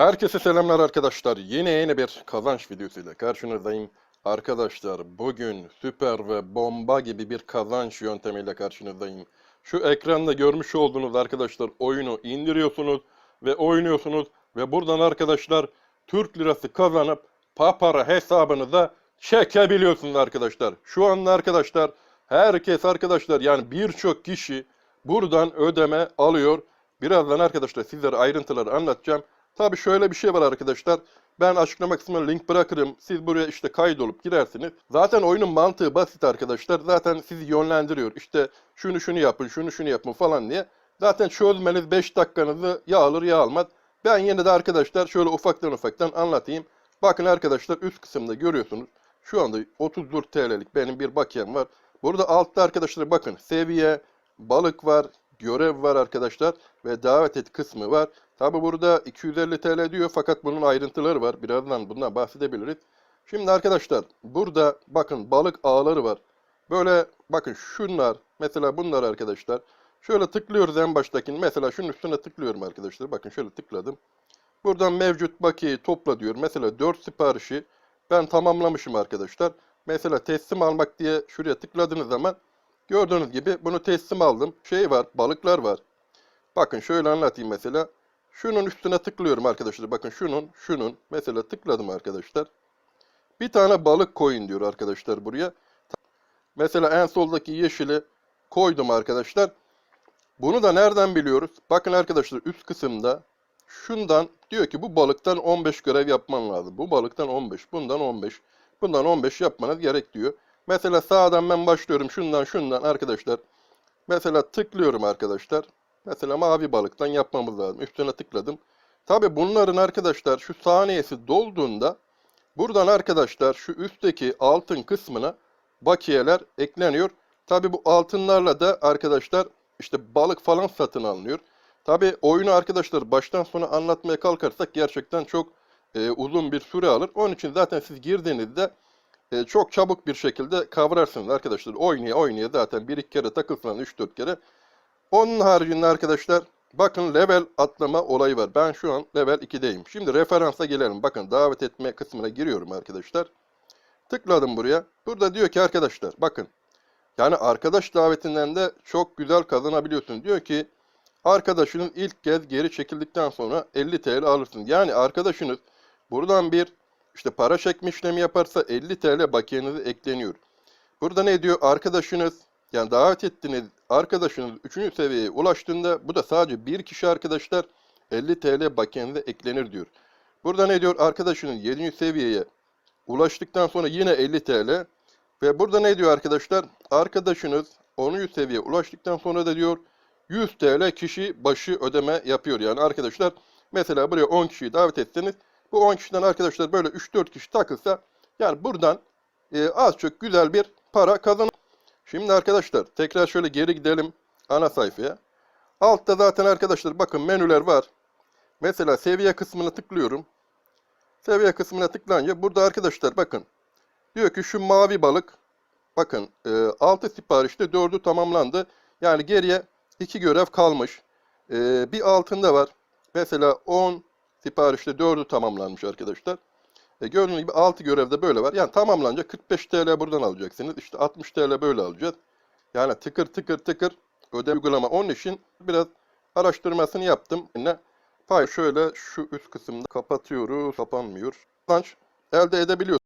Herkese selamlar arkadaşlar. Yine yeni bir kazanç videosuyla karşınızdayım. Arkadaşlar bugün süper ve bomba gibi bir kazanç yöntemiyle karşınızdayım. Şu ekranda görmüş olduğunuz arkadaşlar oyunu indiriyorsunuz ve oynuyorsunuz ve buradan arkadaşlar Türk lirası kazanıp papara hesabınıza çekebiliyorsunuz arkadaşlar. Şu anda arkadaşlar herkes arkadaşlar yani birçok kişi buradan ödeme alıyor. Birazdan arkadaşlar sizlere ayrıntıları anlatacağım. Tabi şöyle bir şey var arkadaşlar. Ben açıklama kısmına link bırakırım. Siz buraya işte kaydolup girersiniz. Zaten oyunun mantığı basit arkadaşlar. Zaten sizi yönlendiriyor. İşte şunu şunu yapın, şunu şunu yapın falan diye. Zaten çözmeniz 5 dakikanızı ya alır ya almaz. Ben yine de arkadaşlar şöyle ufaktan ufaktan anlatayım. Bakın arkadaşlar üst kısımda görüyorsunuz. Şu anda 34 TL'lik benim bir bakiyem var. Burada altta arkadaşlar bakın seviye, balık var, görev var arkadaşlar ve davet et kısmı var. Tabi burada 250 TL diyor fakat bunun ayrıntıları var. Birazdan bundan bahsedebiliriz. Şimdi arkadaşlar burada bakın balık ağları var. Böyle bakın şunlar mesela bunlar arkadaşlar. Şöyle tıklıyoruz en baştakini. Mesela şunun üstüne tıklıyorum arkadaşlar. Bakın şöyle tıkladım. Buradan mevcut bakiyeyi topla diyor. Mesela 4 siparişi ben tamamlamışım arkadaşlar. Mesela teslim almak diye şuraya tıkladığınız zaman gördüğünüz gibi bunu teslim aldım. Şey var balıklar var. Bakın şöyle anlatayım mesela. Şunun üstüne tıklıyorum arkadaşlar. Bakın şunun, şunun. Mesela tıkladım arkadaşlar. Bir tane balık koyun diyor arkadaşlar buraya. Mesela en soldaki yeşili koydum arkadaşlar. Bunu da nereden biliyoruz? Bakın arkadaşlar üst kısımda şundan diyor ki bu balıktan 15 görev yapman lazım. Bu balıktan 15, bundan 15, bundan 15 yapmanız gerek diyor. Mesela sağdan ben başlıyorum şundan şundan arkadaşlar. Mesela tıklıyorum arkadaşlar. Mesela mavi balıktan yapmamız lazım. Üstüne tıkladım. Tabi bunların arkadaşlar şu saniyesi dolduğunda buradan arkadaşlar şu üstteki altın kısmına bakiyeler ekleniyor. Tabi bu altınlarla da arkadaşlar işte balık falan satın alınıyor. Tabi oyunu arkadaşlar baştan sona anlatmaya kalkarsak gerçekten çok e, uzun bir süre alır. Onun için zaten siz girdiğinizde e, çok çabuk bir şekilde kavrarsınız arkadaşlar. Oynaya oynaya zaten bir iki kere takılsanız 3-4 kere onun haricinde arkadaşlar bakın level atlama olayı var. Ben şu an level 2'deyim. Şimdi referansa gelelim. Bakın davet etme kısmına giriyorum arkadaşlar. Tıkladım buraya. Burada diyor ki arkadaşlar bakın. Yani arkadaş davetinden de çok güzel kazanabiliyorsun. Diyor ki arkadaşınız ilk kez geri çekildikten sonra 50 TL alırsın. Yani arkadaşınız buradan bir işte para çekme işlemi yaparsa 50 TL bakiyenize ekleniyor. Burada ne diyor? Arkadaşınız yani davet ettiğiniz arkadaşınız 3. seviyeye ulaştığında bu da sadece bir kişi arkadaşlar 50 TL bakiyenize eklenir diyor. Burada ne diyor? Arkadaşınız 7. seviyeye ulaştıktan sonra yine 50 TL ve burada ne diyor arkadaşlar? Arkadaşınız 10. seviyeye ulaştıktan sonra da diyor 100 TL kişi başı ödeme yapıyor. Yani arkadaşlar mesela buraya 10 kişiyi davet etseniz bu 10 kişiden arkadaşlar böyle 3-4 kişi takılsa yani buradan e, az çok güzel bir para kazan. Şimdi arkadaşlar tekrar şöyle geri gidelim ana sayfaya. Altta zaten arkadaşlar bakın menüler var. Mesela seviye kısmına tıklıyorum. Seviye kısmına tıklayınca burada arkadaşlar bakın. Diyor ki şu mavi balık bakın e, 6 siparişte 4'ü tamamlandı. Yani geriye 2 görev kalmış. E, bir altında var. Mesela 10 siparişte 4'ü tamamlanmış arkadaşlar. E, gördüğünüz gibi 6 görevde böyle var. Yani tamamlanınca 45 TL buradan alacaksınız. İşte 60 TL böyle alacağız. Yani tıkır tıkır tıkır ödeme uygulama. Onun için biraz araştırmasını yaptım. Yine pay şöyle şu üst kısımda kapatıyoruz. Kapanmıyor. Kazanç elde edebiliyorsunuz.